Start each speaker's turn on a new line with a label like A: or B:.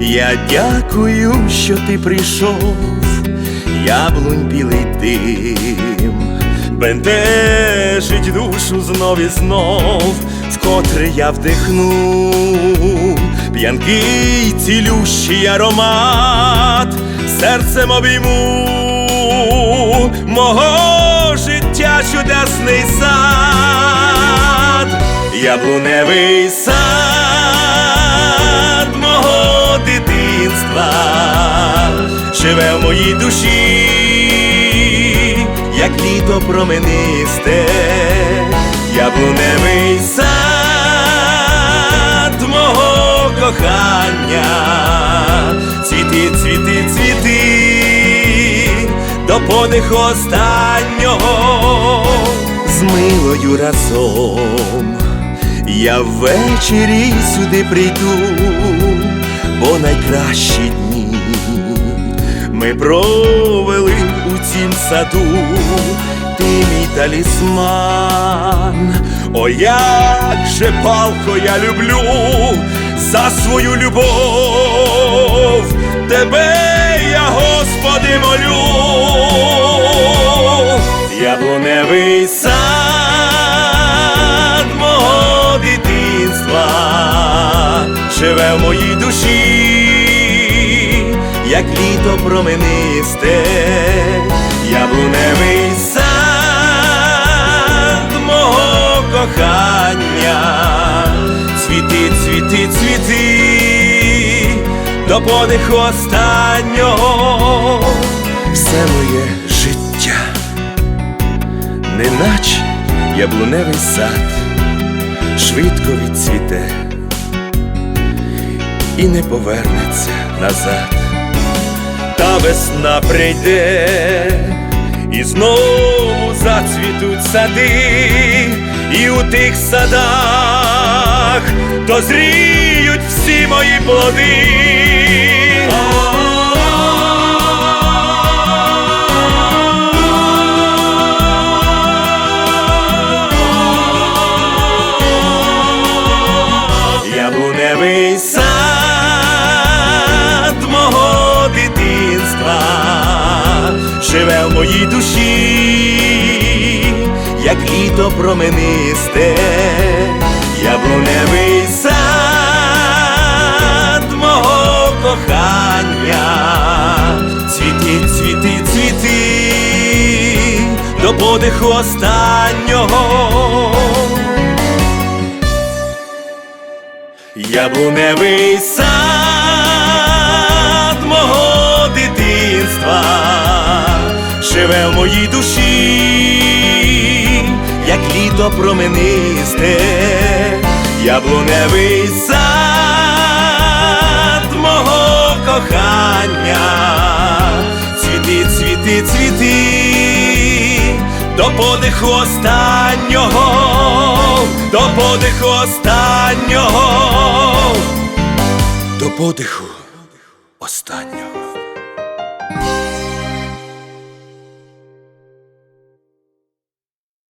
A: Я дякую, що ти прийшов, яблунь білий дим, бентежить душу знов і знов, вкотре я вдихну, п'янкий цілющий аромат, серцем обійму мого життя чудесний сад, яблуневий сад живе в моїй душі, як літо променисте, яблуневий сад мого кохання, цвіти, цвіти, цвіти, до подиху останнього з милою разом. Я ввечері сюди прийду, бо найкращі дні ми провели у цім саду, ти мій талісман, о, як же палко я люблю за свою любов, тебе я, Господи, молю, яблуневий сад мого дитинства живе в моїй душі, як літо променисте, яблуневий сад мого кохання, цвіти, цвіти, цвіти, до подиху останнього. Все моє життя неначе яблуневий сад швидко відцвіте і не повернеться назад. Та весна прийде, і знову зацвітуть сади, і у тих садах дозріють всі мої плоди. Літо променисте, яблуневий сад мого кохання, цвіти, цвіти, цвіти, до подиху останнього. Яблуневий сад мого дитинства живе в моїй душі, літо променисте, яблуневий сад мого кохання, цвіти, цвіти, цвіти, до подиху останнього, до подиху останнього, до подиху останнього.